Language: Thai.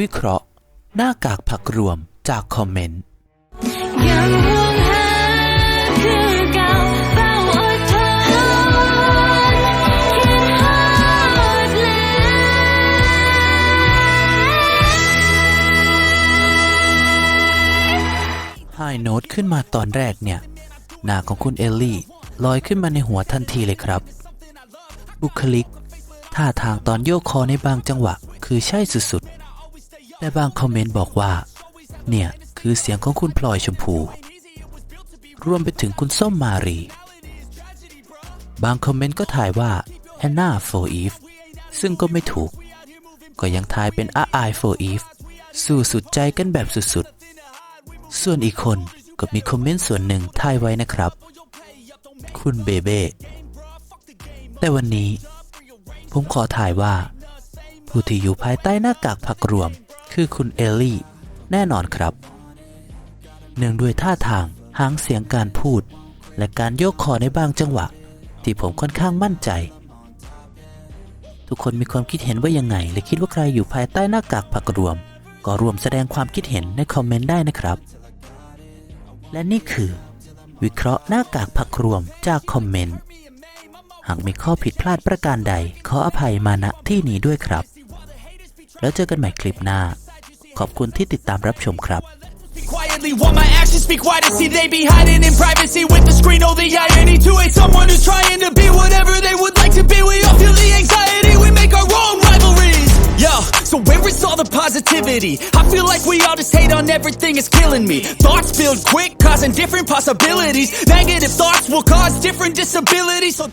วิเคราะห์ หน้ากากผักรวมจากคอมเมนต์ไฮโน้ตขึ้นมาตอนแรกเนี่ย หน้าของคุณเอลลี่ลอยขึ้นมาในหัวทันทีเลยครับ บุคลิก ท่าทางตอนโยกคอในบางจังหวะ คือใช่สุด แต่บางคอมเมนต์บอกว่า เนี่ย คือเสียงของคุณพลอยชมพู รวมไปถึงคุณส้มมารี บางคอมเมนต์ก็ถ่ายว่าแอนนาโฟอีฟซึ่งก็ไม่ถูก ก็ยังทายเป็นอาไอโฟอีฟสู้สุดใจกันแบบสุดๆ ส่วนอีกคนก็มีคอมเมนต์ส่วนหนึ่งทายไว้นะครับ คุณเบเบ้แต่วันนี้ ผมขอถ่ายว่า ผู้ที่อยู่ภายใต้หน้ากากผักรวม คือคุณเอลลี่ แน่นอนครับ เนื่องด้วยท่าทางหางเสียงการพูด และการโยกคอในบางจังหวะ ที่ผมค่อนข้างมั่นใจ ทุกคนมีความคิดเห็นว่ายังไง และคิดว่าใครอยู่ภายใต้หน้ากากผักรวม ก็รวมแสดงความคิดเห็นในคอมเมนต์ได้นะครับ และนี่คือ วิเคราะห์หน้ากากผักรวมจากคอมเมนต์หากมีข้อผิดพลาดประการใด ขออภัยมาณที่นี้ด้วยครับ แล้วเจอกันใหม่คลิปหน้า ขอบคุณที่ติดตามรับชมครับ Quietly, while my actions speak quiet, see they be hiding in privacy with the screen. Oh, the irony to hate someone who's trying to be whatever they would like to be. We all feel the anxiety, we make our own rivalries. Yo, so where is all the positivity? I feel like we all just hate on everything, it's killing me. Thoughts build quick, causing different possibilities. Negative thoughts will cause different disabilities. So